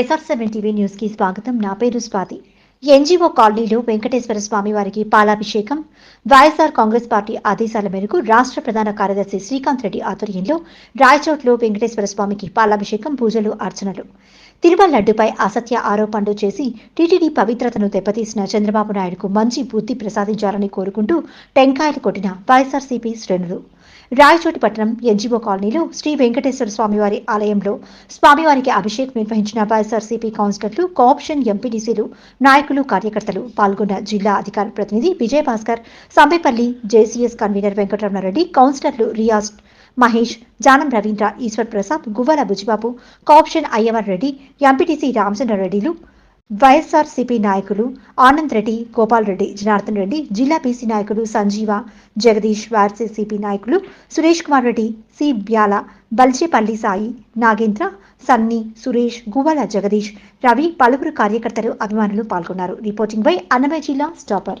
SR seven TV న్యూస్కి స్వాగతం. నా పేరు స్వాతి. ఎన్జీఓ కాలనీలో వెంకటేశ్వర స్వామి వారికి పాలాభిషేకం. వైఎస్ఆర్ కాంగ్రెస్ పార్టీ ఆదేశాల మేరకు రాష్ట్ర ప్రధాన కార్యదర్శి శ్రీకాంత్ రెడ్డి ఆధ్వర్యంలో రాయచోట్లో వెంకటేశ్వర స్వామికి పాలాభిషేకం పూజలు అర్చనలు. తిరుమల లడ్డుపై అసత్య ఆరోపణలు చేసి టీటీడీ పవిత్రతను దెబ్బతీసిన చంద్రబాబు నాయుడుకు మంచి బుద్ధి ప్రసాదించాలని కోరుకుంటూ టెంకాయలు కొట్టిన వైఎస్ఆర్సీపీ శ్రేణులు. రాయచోటి పట్టణం ఎన్జీఓ కాలనీలో శ్రీ వెంకటేశ్వర స్వామివారి ఆలయంలో స్వామివారికి అభిషేకం నిర్వహించిన వైఎస్ఆర్సీపీ కౌన్సిలర్లు కోఆప్షన్ ఎంపీడీసీలు నాయకులు కార్యకర్తలు పాల్గొన్న జిల్లా అధికార ప్రతినిధి విజయభాస్కర్ సంబేపల్లి జేసీఎస్ కన్వీనర్ వెంకటరమణారెడ్డి కౌన్సిలర్లు Riyaz Mahesh Janam Ravindra Eshwar Prasad Guvvala Bujjibabu co option Ayyavar Reddy MPTC రామచంద్రారెడ్డిలు YSRCP నాయకులు ఆనంద్ రెడ్డి గోపాల్ రెడ్డి జనార్దన్ రెడ్డి జిల్లా బీసీ నాయకులు సంజీవ జగదీష్ వైఎస్ఆర్సీపీ నాయకులు సురేష్ కుమార్ రెడ్డి సి బ్యాల బల్చేపల్లి సాయి నాగేంద్ర సన్నీ సురేష్ గువ్వల జగదీష్ రవి పలువురు కార్యకర్తలు అభిమానులు పాల్గొన్నారు. రిపోర్టింగ్ బై అన్నమయ్య జిల్లా స్టాపర్.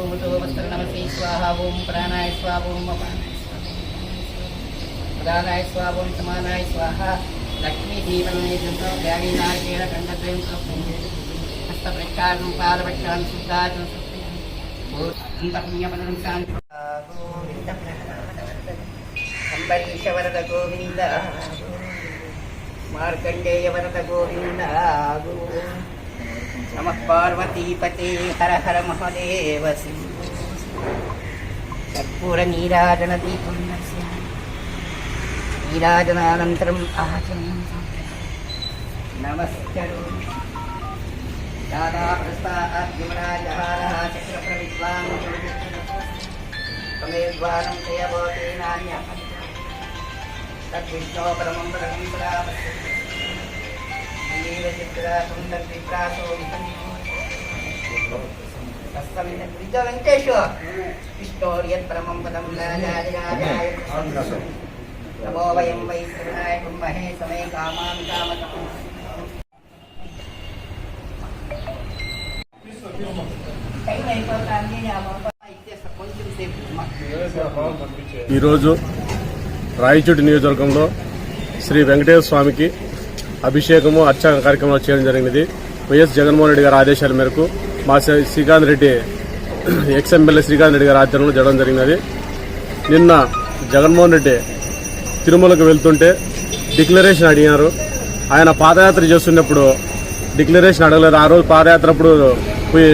గోవింద ఏడుకొండవాడ వెంకటరమణ గోవింద మృతో వస్త్ర స్వాహ ఓం ప్రాణాయ స్వాహ ఓం అపానాయ ప్రధానాయ స్వాహ ఓం సమానాయ స్వాహ లక్ష్మీ దీవనాయ అంతఃపుణ్యపదం శాంతి గోవింద మార్కండేయ వరద Govinda. Govinda. Namah Parvati Pati Hara Hara Mahadeva Sri Sarpura Niradana Deepam Narsyana Niradana Anantaram Dada Prasta Adhyamana Jahara Chakra Pravitvam Kamevvanam Kaya Bote Nanya Tad Vishnoparamam పరామర్శ వెంకటేశ్వర విష్ణోర్యత్ పరమం పదం రాజాదిరాజాయ నమో వయం వై శరణాయ కుంభహే కామాన్ ఈరోజు రాయచూటి నియోజకవర్గంలో శ్రీ వెంకటేశ్వర స్వామికి అభిషేకము అర్చన కార్యక్రమాలు చేయడం జరిగినది. వైఎస్ జగన్మోహన్ రెడ్డి గారి ఆదేశాల మేరకు మా శ్రీకాంత్ రెడ్డి ఎక్స్ శ్రీకాంత్ రెడ్డి గారి ఆధ్వర్యంలో జరగడం జరిగినది. నిన్న జగన్మోహన్ రెడ్డి తిరుమలకు వెళ్తుంటే డిక్లరేషన్ అడిగినారు. ఆయన పాదయాత్ర చేస్తున్నప్పుడు డిక్లరేషన్ అడగలేదు. ఆ రోజు పాదయాత్ర అప్పుడు పోయి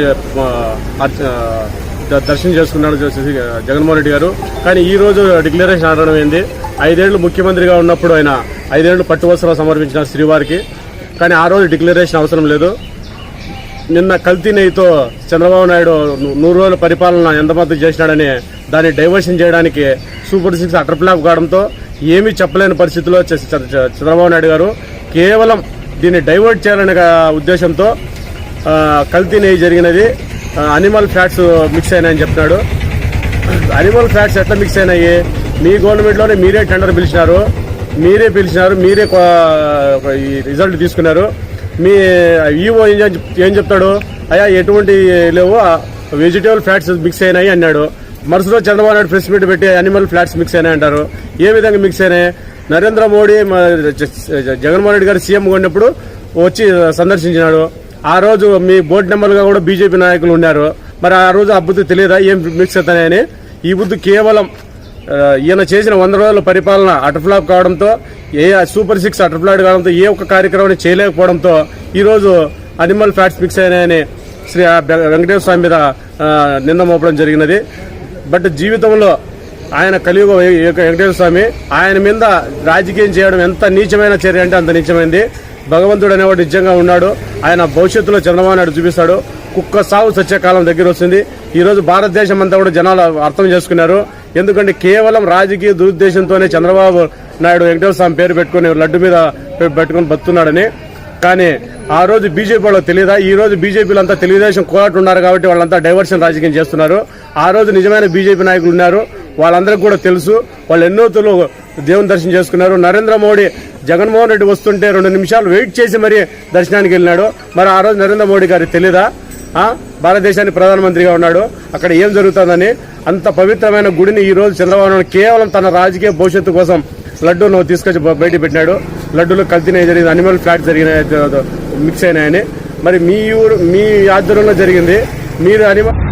దర్శనం చేసుకున్నాడు జగన్మోహన్ రెడ్డి గారు. కానీ ఈ రోజు డిక్లరేషన్ ఆడడం ఏంది? ఐదేళ్ళు ముఖ్యమంత్రిగా ఉన్నప్పుడు ఆయన ఐదేళ్ళు పట్టు సమర్పించిన శ్రీవారికి. కానీ ఆ రోజు డిక్లరేషన్ అవసరం లేదు. నిన్న కల్తీ నెయ్యితో చంద్రబాబు నాయుడు నూరు రోజుల పరిపాలన ఎంతమంది చేసినాడని దాన్ని డైవర్షన్ చేయడానికి సూపర్ సిక్స్ అటర్ ఫ్లాప్ కావడంతో ఏమీ చెప్పలేని పరిస్థితిలో చంద్రబాబు నాయుడు గారు కేవలం దీన్ని డైవర్ట్ చేయాలనే ఉద్దేశంతో కల్తీ నెయ్యి జరిగినది. అనిమల్ ఫ్యాట్స్ మిక్స్ అయినాయని చెప్తున్నాడు. అనిమల్ ఫ్యాట్స్ ఎట్లా మిక్స్ అయినాయి? మీ గవర్నమెంట్లోనే మీరే టెండర్ పిలిచినారు. మీరే పిలిచినారు మీరే ఈ రిజల్ట్ తీసుకున్నారు. మీ ఈఓ ఏం ఏం చెప్తాడు? అయ్యా ఎటువంటి లేవు వెజిటేబుల్ ఫ్యాట్స్ మిక్స్ అయినాయి అన్నాడు. మరుసలో చంద్రబాబు నాయుడు ప్రెస్ మీట్ పెట్టి అనిమల్ ఫ్లాట్స్ మిక్స్ అయినాయి అంటారు. ఏ విధంగా మిక్స్ అయినాయి? నరేంద్ర మోడీ జగన్మోహన్ రెడ్డి గారు సీఎం కొన్నప్పుడు వచ్చి సందర్శించినాడు. ఆ రోజు మీ బోర్డు నెంబర్గా కూడా బీజేపీ నాయకులు ఉన్నారు. మరి ఆ రోజు ఆ బుద్ధి తెలియదా? ఏం మిక్స్ అవుతాయని ఈ బుద్ధి కేవలం ఈయన చేసిన వంద రోజుల పరిపాలన అటర్ఫ్లాప్ కావడంతో ఏ సూపర్ సిక్స్ అటర్ఫ్లాప్ కావడంతో ఏ ఒక్క కార్యక్రమాన్ని చేయలేకపోవడంతో ఈరోజు అనిమల్ ఫ్యాట్స్ మిక్స్ అయినాయని శ్రీ వెంకటేశ్వర స్వామి మీద నింద మోపడం జరిగినది. బట్ జీవితంలో ఆయన కలియుగ వెంకటేశ్వర స్వామి ఆయన మీద రాజకీయం చేయడం ఎంత నీచమైన చర్య అంటే అంత నీచమైంది. భగవంతుడు అనేవాడు నిజంగా ఉన్నాడు. ఆయన భవిష్యత్తులో చంద్రబాబు నాయుడు చూపిస్తాడు. కుక్క సాగు సత్యకాలం కాలం దగ్గర వస్తుంది. ఈ రోజు భారతదేశం అంతా కూడా జనాలు అర్థం చేసుకున్నారు. ఎందుకంటే కేవలం రాజకీయ దురుద్దేశంతోనే చంద్రబాబు నాయుడు వెంకటేశ్వర స్వామి పేరు పెట్టుకుని లడ్డు మీద పెట్టుకుని బతున్నాడని. కానీ ఆ రోజు బీజేపీ వాళ్ళకి తెలియదా? ఈ రోజు బీజేపీలు అంతా తెలుగుదేశం కోరాటు ఉన్నారు కాబట్టి వాళ్ళంతా డైవర్షన్ రాజకీయం చేస్తున్నారు. ఆ రోజు నిజమైన బీజేపీ నాయకులు ఉన్నారు. వాళ్ళందరికీ కూడా తెలుసు. వాళ్ళు ఎన్నో తూర్లు దేవుని దర్శనం చేసుకున్నారు. నరేంద్ర మోడీ జగన్మోహన్ రెడ్డి వస్తుంటే రెండు నిమిషాలు వెయిట్ చేసి మరీ దర్శనానికి వెళ్ళినాడు. మరి ఆ రోజు నరేంద్ర మోడీ గారికి తెలియదా భారతదేశానికి ప్రధానమంత్రిగా ఉన్నాడు. అక్కడ ఏం జరుగుతుందని? అంత పవిత్రమైన గుడిని ఈ రోజు చంద్రబాబు కేవలం తన రాజకీయ భవిష్యత్తు కోసం లడ్డూను తీసుకొచ్చి బయట పెట్టినాడు. లడ్డూలు కల్తీనే జరిగింది. అనిమల్ ఫ్లాట్ జరిగిన మిక్స్ అయినాయని. మరి మీ ఊరు మీ ఆధ్వర్యంలో జరిగింది. మీరు అనిమల్